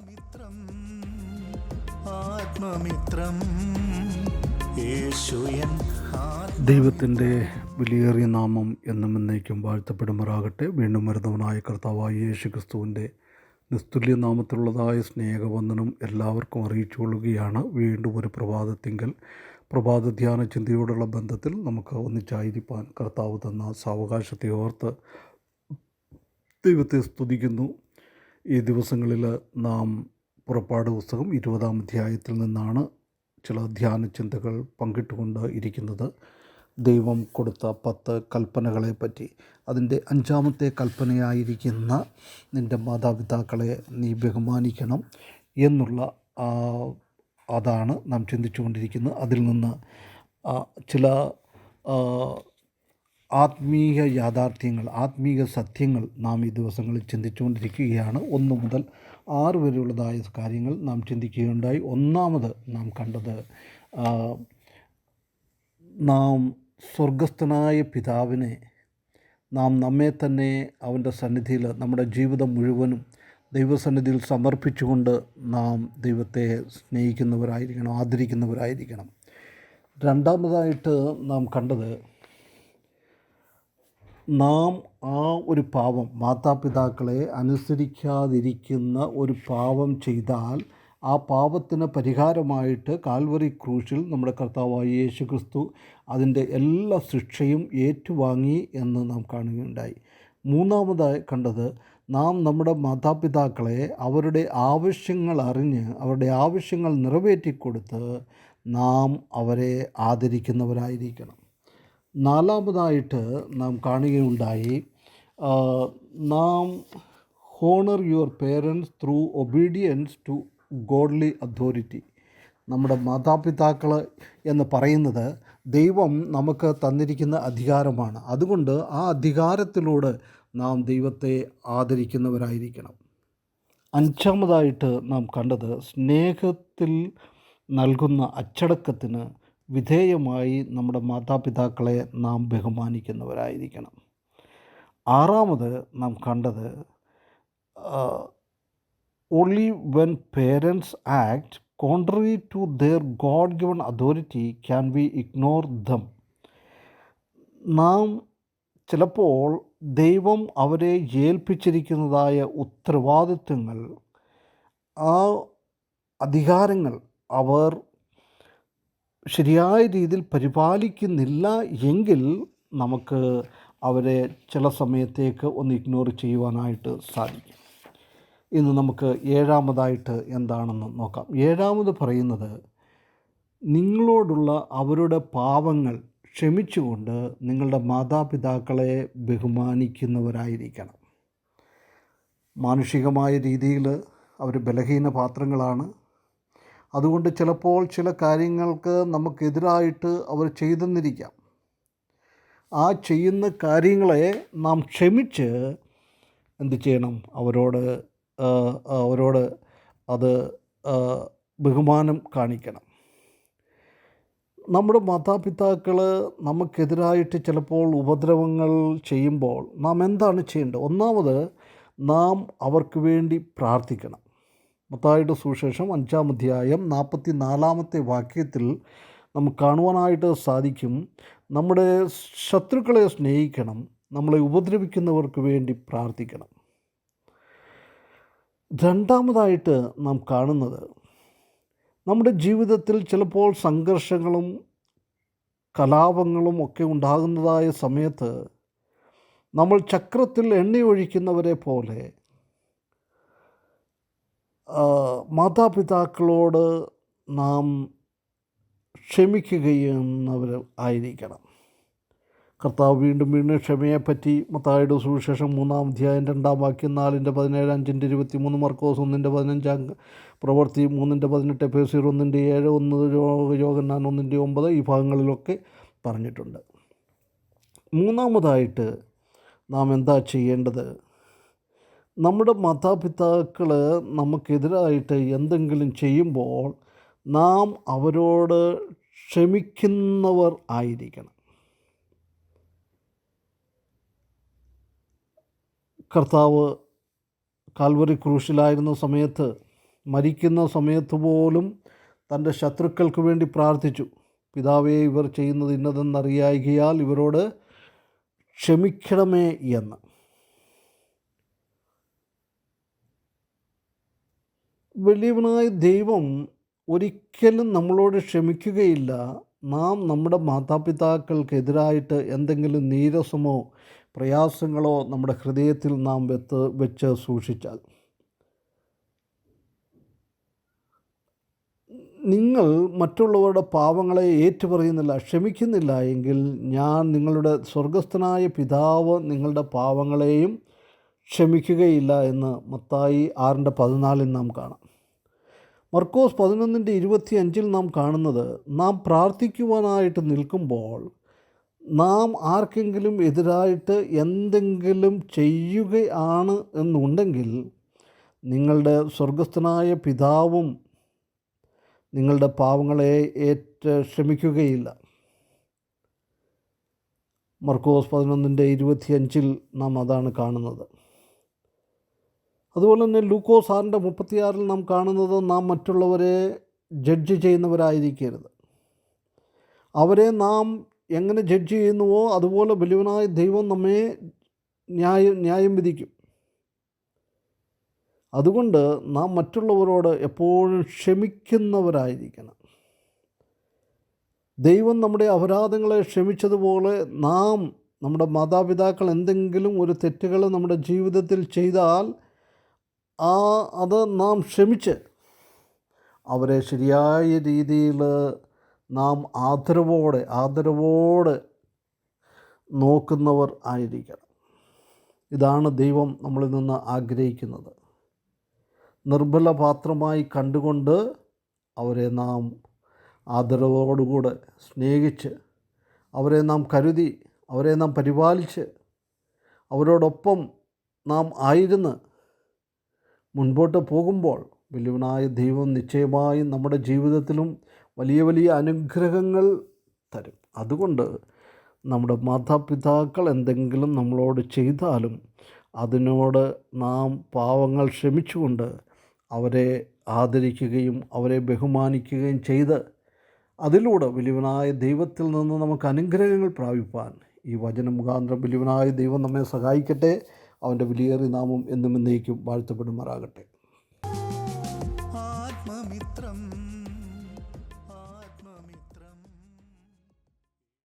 ആത്മമിത്രം ആത്മമിത്രം. ദൈവത്തിന്റെ വിലയേറിയ നാമം എന്നും എന്നേക്കും വാഴ്ത്തപ്പെടുമാറാകട്ടെ. വീണ്ടും വരുന്നവനായ കർത്താവായ യേശു ക്രിസ്തുവിന്റെ നിസ്തുല്യ നാമത്തിലുള്ളതായ സ്നേഹവന്ദനം എല്ലാവർക്കും അറിയിച്ചുകൊള്ളുകയാണ്. വീണ്ടും ഒരു പ്രഭാതത്തിങ്കൽ പ്രഭാത ധ്യാന ചിന്തയോടുള്ള ബന്ധത്തിൽ നമുക്ക് ഒന്നിച്ചായിരിക്കാൻ കർത്താവ് തന്ന സാവകാശത്തെ ഓർത്ത് ദൈവത്തെ സ്തുതിക്കുന്നു. ഈ ദിവസങ്ങളിൽ നാം പുറപ്പാട് പുസ്തകം ഇരുപതാം അധ്യായത്തിൽ നിന്നാണ് ചില ധ്യാന ചിന്തകൾ പങ്കിട്ടുകൊണ്ട് ഇരിക്കുന്നത്. ദൈവം കൊടുത്ത പത്ത് കൽപ്പനകളെ പറ്റി അതിന്റെ അഞ്ചാമത്തെ കൽപ്പനയായിരിക്കുന്ന നിന്റെ മാതാപിതാക്കളെ നീ ബഹുമാനിക്കണം എന്നുള്ള അതാണ് നാം ചിന്തിച്ചുകൊണ്ടിരിക്കുന്നത്. അതിൽ നിന്ന് ചില ആത്മീയ യാഥാർത്ഥ്യങ്ങൾ ആത്മീയ സത്യങ്ങൾ നാം ഈ ദിവസങ്ങളിൽ ചിന്തിച്ചുകൊണ്ടിരിക്കുകയാണ്. ഒന്ന് മുതൽ ആറ് വരെയുള്ളതായ കാര്യങ്ങൾ നാം ചിന്തിക്കുകയുണ്ടായി. ഒന്നാമത് നാം കണ്ടത് നാം സ്വർഗസ്ഥനായ പിതാവിനെ നാം നമ്മെ തന്നെ അവന്റെ സന്നിധിയിൽ നമ്മുടെ ജീവിതം മുഴുവനും ദൈവസന്നിധിയിൽ സമർപ്പിച്ചുകൊണ്ട് നാം ദൈവത്തെ സ്നേഹിക്കുന്നവരായിരിക്കണം ആദരിക്കുന്നവരായിരിക്കണം. രണ്ടാമതായിട്ട് നാം കണ്ടത് നാം ആ ഒരു പാവം മാതാപിതാക്കളെ അനുസരിക്കാതിരിക്കുന്ന ഒരു പാവം ചെയ്താൽ ആ പാപത്തിന് പരിഹാരമായിട്ട് കാൽവറി ക്രൂശിൽ നമ്മുടെ കർത്താവായ യേശു ക്രിസ്തു അതിന്റെ എല്ലാ ശിക്ഷയും ഏറ്റുവാങ്ങി എന്ന് നാം കാണുകയുണ്ടായി. മൂന്നാമതായി കണ്ടത് നാം നമ്മുടെ മാതാപിതാക്കളെ അവരുടെ ആവശ്യങ്ങൾ അറിഞ്ഞ് അവരുടെ ആവശ്യങ്ങൾ നിറവേറ്റിക്കൊടുത്ത് നാം അവരെ ആദരിക്കുന്നവരായിരിക്കണം. നാലാമതായിട്ട് നാം കാണുകയുണ്ടായി നാം honour your parents through obedience to godly authority നമ്മുടെ മാതാപിതാക്കൾ എന്ന് പറയുന്നത് ദൈവം നമുക്ക് തന്നിരിക്കുന്ന അധികാരമാണ്. അതുകൊണ്ട് ആ അധികാരത്തിലൂടെ നാം ദൈവത്തെ ആദരിക്കുന്നവരായിരിക്കണം. അഞ്ചാമതായിട്ട് നാം കണ്ടത് സ്നേഹത്തിൽ നൽകുന്ന അച്ചടക്കത്തിന് വിധേയമായി നമ്മുടെ മാതാപിതാക്കളെ നാം ബഹുമാനിക്കുന്നവരായിരിക്കണം. ആറാമത് നാം കണ്ടത് only when parents act contrary to their god given authority can we ignore them നാം ചിലപ്പോൾ ദൈവം അവരെ ഏൽപ്പിച്ചിരിക്കുന്നതായ ഉത്തരവാദിത്വങ്ങൾ ആ അധികാരങ്ങൾ അവർ ശരിയായ രീതിയിൽ പരിപാലിക്കുന്നില്ല എങ്കിൽ നമുക്ക് അവരെ ചില സമയത്തേക്ക് ഒന്ന് ഇഗ്നോർ ചെയ്യുവാനായിട്ട് സാധിക്കും. ഇന്ന് നമുക്ക് ഏഴാമതായിട്ട് എന്താണെന്ന് നോക്കാം. ഏഴാമത് പറയുന്നത് നിങ്ങളോടുള്ള അവരുടെ പാവങ്ങൾ ക്ഷമിച്ചുകൊണ്ട് നിങ്ങളുടെ മാതാപിതാക്കളെ ബഹുമാനിക്കുന്നവരായിരിക്കണം. മാനുഷികമായ രീതിയിൽ അവർ ബലഹീന പാത്രങ്ങളാണ് അതുകൊണ്ട് ചിലപ്പോൾ ചില കാര്യങ്ങൾക്ക് നമുക്കെതിരായിട്ട് അവർ ചെയ്തെന്നിരിക്കാം. ആ ചെയ്യുന്ന കാര്യങ്ങളെ നാം ക്ഷമിച്ച് എന്ത് ചെയ്യണം? അവരോട് അവരോട് അത് ബഹുമാനം കാണിക്കണം. നമ്മുടെ മാതാപിതാക്കൾ നമുക്കെതിരായിട്ട് ചിലപ്പോൾ ഉപദ്രവങ്ങൾ ചെയ്യുമ്പോൾ നാം എന്താണ് ചെയ്യേണ്ടത്? ഒന്നാമത് നാം അവർക്ക് വേണ്ടി പ്രാർത്ഥിക്കണം. മത്തായുടെ സുവിശേഷം അഞ്ചാം അധ്യായം നാൽപ്പത്തി നാലാമത്തെ വാക്യത്തിൽ നമുക്ക് കാണുവാനായിട്ട് സാധിക്കും. നമ്മുടെ ശത്രുക്കളെ സ്നേഹിക്കണം നമ്മളെ ഉപദ്രവിക്കുന്നവർക്ക് വേണ്ടി പ്രാർത്ഥിക്കണം. രണ്ടാമതായിട്ട് നാം കാണുന്നത് നമ്മുടെ ജീവിതത്തിൽ ചിലപ്പോൾ സംഘർഷങ്ങളും കലാപങ്ങളും ഒക്കെ ഉണ്ടാകുന്നതായ സമയത്ത് നമ്മൾ ചക്രത്തിൽ എണ്ണയൊഴിക്കുന്നവരെ പോലെ മാതാപിതാക്കളോട് നാം ക്ഷമിക്കുകയെന്നവർ ആയിരിക്കണം. കർത്താവ് വീണ്ടും വീണ്ടും ക്ഷമയെപ്പറ്റി മത്തായുടെ സുവിശേഷം മൂന്നാം അധ്യായം രണ്ടാം വാക്യം നാലിന്റെ പതിനേഴ് അഞ്ചിന്റെ ഇരുപത്തി മൂന്ന് മർക്കോസ് ഒന്നിന്റെ പതിനഞ്ചാം പ്രവൃത്തി മൂന്നിന്റെ പതിനെട്ട് പേസീർ ഒന്നിന്റെ ഏഴ് ഒന്ന് യോഗ യോഗന്നാൻ ഒന്നിന്റെ ഒമ്പത് ഈ ഭാഗങ്ങളിലൊക്കെ പറഞ്ഞിട്ടുണ്ട്. മൂന്നാമതായിട്ട് നാം എന്താ ചെയ്യേണ്ടത്? നമ്മുടെ മാതാപിതാക്കൾ നമുക്കെതിരായിട്ട് എന്തെങ്കിലും ചെയ്യുമ്പോൾ നാം അവരോട് ക്ഷമിക്കുന്നവർ ആയിരിക്കണം. കർത്താവ് കാൽവറി ക്രൂശിലായിരുന്ന സമയത്ത് മരിക്കുന്ന സമയത്ത് പോലും തന്റെ ശത്രുക്കൾക്ക് വേണ്ടി പ്രാർത്ഥിച്ചു. പിതാവേ ഇവർ ചെയ്യുന്നത് ഇന്നതെന്നറിയായികയാൽ ഇവരോട് ക്ഷമിക്കണമേ എന്ന്. വലിയവനായ ദൈവം ഒരിക്കലും നമ്മളോട് ക്ഷമിക്കുകയില്ല. നാം നമ്മുടെ മാതാപിതാക്കൾക്കെതിരായിട്ട് എന്തെങ്കിലും നീരസമോ പ്രയാസങ്ങളോ നമ്മുടെ ഹൃദയത്തിൽ നാം വെത്ത് വെച്ച് സൂക്ഷിച്ചാൽ. നിങ്ങൾ മറ്റുള്ളവരുടെ പാവങ്ങളെ ഏറ്റുപറയുന്നില്ല ക്ഷമിക്കുന്നില്ല എങ്കിൽ ഞാൻ നിങ്ങളുടെ സ്വർഗസ്ഥനായ പിതാവ് നിങ്ങളുടെ പാവങ്ങളെയും ക്ഷമിക്കുകയില്ല എന്ന് മത്തായി ആറിന്റെ പതിനാലിൽ നാം കാണാം. മർക്കോസ് പതിനൊന്നിന്റെ ഇരുപത്തി അഞ്ചിൽ നാം കാണുന്നത് നാം പ്രാർത്ഥിക്കുവാനായിട്ട് നിൽക്കുമ്പോൾ നാം ആർക്കെങ്കിലും എതിരായിട്ട് എന്തെങ്കിലും ചെയ്യുകയാണ് എന്നുണ്ടെങ്കിൽ നിങ്ങളുടെ സ്വർഗസ്ഥനായ പിതാവും നിങ്ങളുടെ പാവങ്ങളെ ഏറ്റ് ക്ഷമിക്കുകയില്ല. മർക്കോസ് പതിനൊന്നിന്റെ ഇരുപത്തിയഞ്ചിൽ നാം അതാണ് കാണുന്നത്. അതുപോലെ തന്നെ ലൂക്കോസ് ആറിന്റെ മുപ്പത്തിയാറിൽ നാം കാണുന്നത് നാം മറ്റുള്ളവരെ ജഡ്ജ് ചെയ്യുന്നവരായിരിക്കരുത്. അവരെ നാം എങ്ങനെ ജഡ്ജ് ചെയ്യുന്നുവോ അതുപോലെ ബലിവനായ ദൈവം നമ്മെ ന്യായം ന്യായം വിധിക്കും. അതുകൊണ്ട് നാം മറ്റുള്ളവരോട് എപ്പോഴും ക്ഷമിക്കുന്നവരായിരിക്കണം. ദൈവം നമ്മുടെ അപരാധങ്ങളെ ക്ഷമിച്ചതുപോലെ നാം നമ്മുടെ മാതാപിതാക്കൾ എന്തെങ്കിലും ഒരു തെറ്റുകൾ നമ്മുടെ ജീവിതത്തിൽ ചെയ്താൽ ആ അത് നാം ക്ഷമിച്ച്. അവരെ ശരിയായ രീതിയിൽ നാം ആദരവോടെ ആദരവോടെ നോക്കുന്നവർ ആയിരിക്കണം. ഇതാണ് ദൈവം നമ്മളിൽ നിന്ന് ആഗ്രഹിക്കുന്നത്. നിർബല പാത്രമായി കണ്ടുകൊണ്ട് അവരെ നാം ആദരവോടുകൂടെ സ്നേഹിച്ച് അവരെ നാം കരുതി അവരെ നാം പരിപാലിച്ച് അവരോടൊപ്പം നാം ആയിരുന്ന് മുൻപോട്ട് പോകുമ്പോൾ വലിയവനായ ദൈവം നിശ്ചയമായും നമ്മുടെ ജീവിതത്തിലും വലിയ വലിയ അനുഗ്രഹങ്ങൾ തരും. അതുകൊണ്ട് നമ്മുടെ മാതാപിതാക്കൾ എന്തെങ്കിലും നമ്മളോട് ചെയ്താലും അതിനോട് നാം പാവങ്ങൾ ക്ഷമിച്ചുകൊണ്ട് അവരെ ആദരിക്കുകയും അവരെ ബഹുമാനിക്കുകയും ചെയ്ത് അതിലൂടെ വലിയവനായ ദൈവത്തിൽ നിന്ന് നമുക്ക് അനുഗ്രഹങ്ങൾ പ്രാപിപ്പാൻ ഈ വചന മുഖാന്തരം വലിയവനായ ദൈവം നമ്മെ സഹായിക്കട്ടെ. അവന്റെ വിലയേറിയ നാമം എന്നും എന്നേക്കും വാഴ്ത്തപ്പെടുമാറാകട്ടെ.